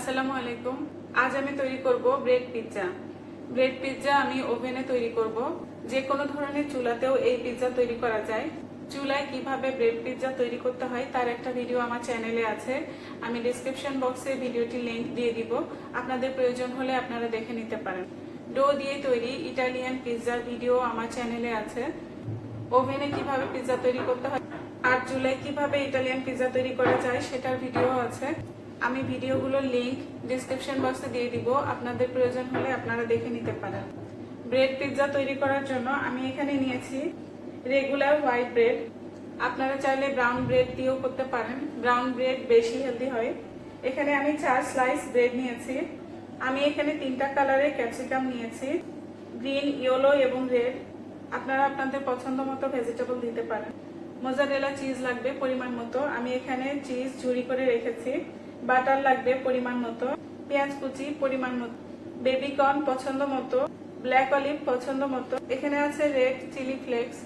আসসালামু আলাইকুম। আজ আমি তৈরি করব ব্রেড পিৎজা ব্রেড পিৎজা আমি ওভেনে তৈরি করব। যে কোনো ধরনের চুলাতেও এই পিৎজা তৈরি করা যায়। চুলায় কীভাবে ব্রেড পিৎজা তৈরি করতে হয় তার একটা ভিডিও আমার চ্যানেলে আছে। আমি ডিসক্রিপশন বক্সে ভিডিওটি লিংক দিয়ে দিব। আপনাদের প্রয়োজন হলে আপনারা দেখে নিতে পারেন। ডো দিয়ে তৈরি ইটালিয়ান পিৎজার ভিডিও আমার চ্যানেলে আছে। ওভেনে কীভাবে পিৎজা তৈরি করতে হয় আর চুলায় কীভাবে ইটালিয়ান পিৎজা তৈরি করা যায় সেটার ভিডিও আছে। আমি ভিডিওগুলোর লিংক ডিসক্রিপশন বক্সে দিয়ে দিব। আপনাদের প্রয়োজন হলে আপনারা দেখে নিতে পারেন। ব্রেড পিৎজা তৈরি করার জন্য আমি এখানে নিয়েছি রেগুলার হোয়াইট ব্রেড আপনারা চাইলে ব্রাউন ব্রেড দিয়েও করতে পারেন। ব্রাউন ব্রেড বেশি হেলদি হয়। এখানে আমি চার স্লাইস ব্রেড নিয়েছি। আমি এখানে তিনটা কালারের ক্যাপসিকাম নিয়েছি। গ্রিন ইয়েলো এবং রেড আপনারা আপনাদের পছন্দ মতো ভেজিটেবল দিতে পারেন। মোজারেলা চিজ লাগবে পরিমাণ মতো। আমি এখানে চিজ ঝুরি করে রেখেছি। বাটার লাগবে পরিমাণ মতো, পেঁয়াজ কুচি পরিমাণ মতো বেবি কর্ন পছন্দ মতো ব্ল্যাক অলিভ পছন্দ মতো। এখানে আছে রেড চিলি ফ্লেক্স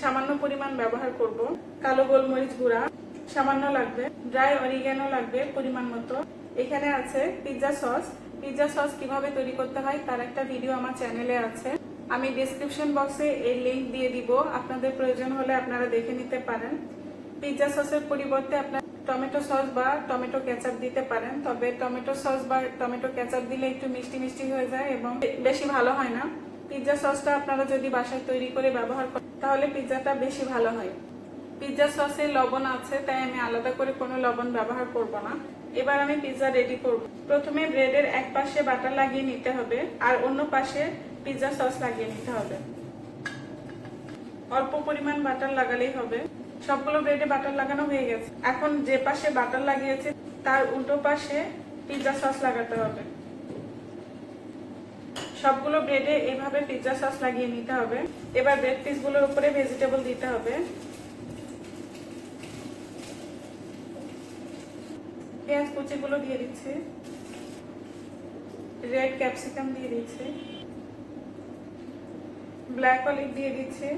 সামান্য পরিমাণ ব্যবহার করব। কালো গোলমরিচ গুঁড়া, সামান্য লাগবে। ড্রাই অরিগ্যানো লাগবে পরিমাণ মতো। এখানে আছে পিৎজা সস পিৎজা সস কীভাবে তৈরি করতে হয় তার একটা ভিডিও আমার চ্যানেলে আছে। আমি ডিসক্রিপশন বক্সে এর লিংক দিয়ে দিব। আপনাদের প্রয়োজন হলে আপনারা দেখে নিতে পারেন। পিৎজা সসের পরিবর্তে আপনার টমেটো সস বা টমেটো কেচাপ দিতে পারেন, তবে টমেটো সস বা টমেটো কেচাপ দিলে একটু মিষ্টি মিষ্টি হয়ে যায় এবং বেশি ভালো হয় না। পিৎজা সসটা আপনারা যদি বাসায় তৈরি করে ব্যবহার করেন, তাহলে পিৎজাটা বেশি ভালো হয়। পিৎজা সসে লবণ আছে, তাই আমি আলাদা করে কোনো লবণ ব্যবহার করব না। এবার আমি পিৎজা রেডি করব। প্রথমে ব্রেডের এক পাশে বাটার লাগিয়ে নিতে হবে, আর অন্য পাশে পিৎজা সস লাগিয়ে নিতে হবে। অল্প পরিমাণ বাটার লাগালেই হবে। সবগুলো ব্রেডে বাটার লাগানো হয়ে গেছে। এখন যে পাশে বাটার লাগিয়েছে, তার উল্টো পাশে পিৎজা সস লাগাতে হবে। সবগুলো ব্রেডে এভাবে পিৎজা সস লাগিয়ে নিতে হবে। এবার ব্রেড পিসগুলোর উপরে ভেজিটেবল দিতে হবে। পেঁয়াজ কুচিগুলো দিয়ে দিচ্ছি। রেড ক্যাপসিকাম দিয়ে দিচ্ছি। ব্ল্যাক অলিভ দিয়ে দিচ্ছি।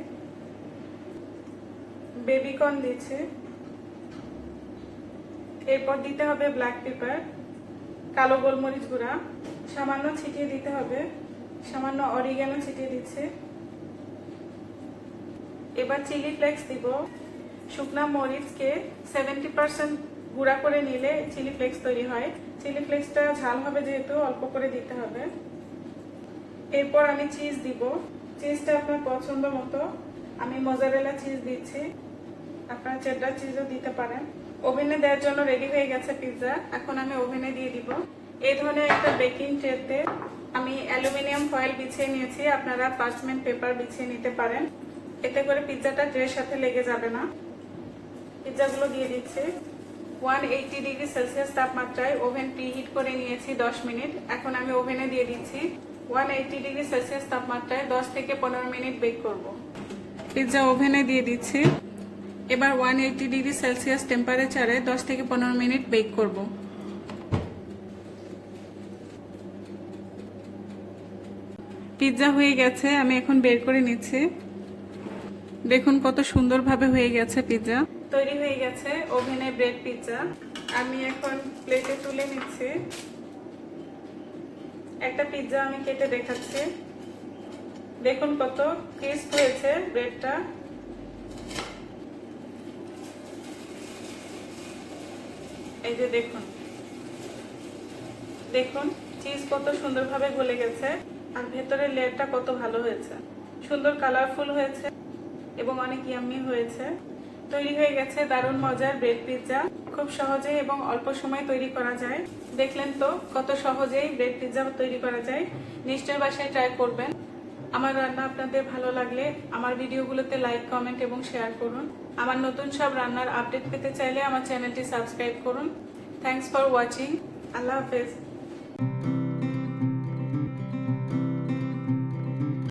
বেবি কর্ন দিচ্ছি। এরপর দিতে হবে ব্ল্যাক পেপার কালো গোলমরিচ গুঁড়া, সামান্য ছিটিয়ে দিতে হবে, সামান্য অরিগ্যানো ছিটিয়ে দিচ্ছে। এবার চিলি ফ্লেক্স দিব। শুকনা মরিচকে সেভেন্টি পার্সেন্ট গুঁড়া করে নিলে চিলি ফ্লেক্স তৈরি হয়। চিলি ফ্লেক্সটা ঝাল হবে যেহেতু, অল্প করে দিতে হবে। এরপর আমি চিজ দিব। চিজটা আপনার পছন্দ মতো। আমি মজারেলা চিজ দিচ্ছি। আপনার চেডার চিজও দিতে পারেন। ওভেনে দেওয়ার জন্য রেডি হয়ে গেছে পিৎজা এখন আমি ওভেনে দিয়ে দিব। এই ধরনের একটা বেকিং ট্রেতে আমি অ্যালুমিনিয়াম ফয়েল বিছিয়ে নিয়েছি। আপনারা পার্চমেন্ট পেপার বিছিয়ে নিতে পারেন। এতে করে পিৎজাটা ট্রের সাথে লেগে যাবে না। পিৎজাগুলো দিয়ে দিচ্ছি। ওয়ান এইটি ডিগ্রি সেলসিয়াস তাপমাত্রায় ওভেন প্রিহিট করে নিয়েছি দশ মিনিট। এখন আমি ওভেনে দিয়ে দিচ্ছি। ওয়ান এইটি ডিগ্রি সেলসিয়াস তাপমাত্রায় দশ থেকে পনেরো মিনিট বেক করব। পিৎজা ওভেনে দিয়ে দিচ্ছি। এবার ওয়ান এইটি ডিগ্রি সেলসিয়াস টেম্পারেচারে দশ থেকে পনেরো মিনিট বেক করব। পিৎজা হয়ে গেছে, আমি এখন বের করে নিচ্ছি। দেখুন কত সুন্দরভাবে হয়ে গেছে পিৎজা তৈরি হয়ে গেছে ওভেনে ব্রেড পিৎজা আমি এখন প্লেটে তুলে নিচ্ছি। একটা পিৎজা আমি কেটে দেখাচ্ছি। দেখুন কত ক্রিস্প হয়েছে ব্রেডটা এই যে দেখুন। দেখুন চিজ কত সুন্দরভাবে গলে গেছে আর ভেতরের লেয়ারটা কত ভালো হয়েছে। সুন্দর কালারফুল হয়েছে এবং অনেক ইয়াম্মি হয়েছে। তৈরি হয়ে গেছে দারুণ মজার ব্রেড পিৎজা খুব সহজে এবং অল্প সময় তৈরি করা যায়। দেখলেন তো কত সহজেই ব্রেড পিৎজা তৈরি করা যায়। নিশ্চয় বাসায় ট্রাই করবেন। আমার রান্না আপনাদের ভালো লাগলে আমার ভিডিওগুলোতে লাইক কমেন্ট এবং শেয়ার করুন। আমার নতুন সব রান্নার আপডেট পেতে চাইলে আমার চ্যানেলটি সাবস্ক্রাইব করুন। থ্যাংকস ফর ওয়াচিং আল্লাহ হাফেজ।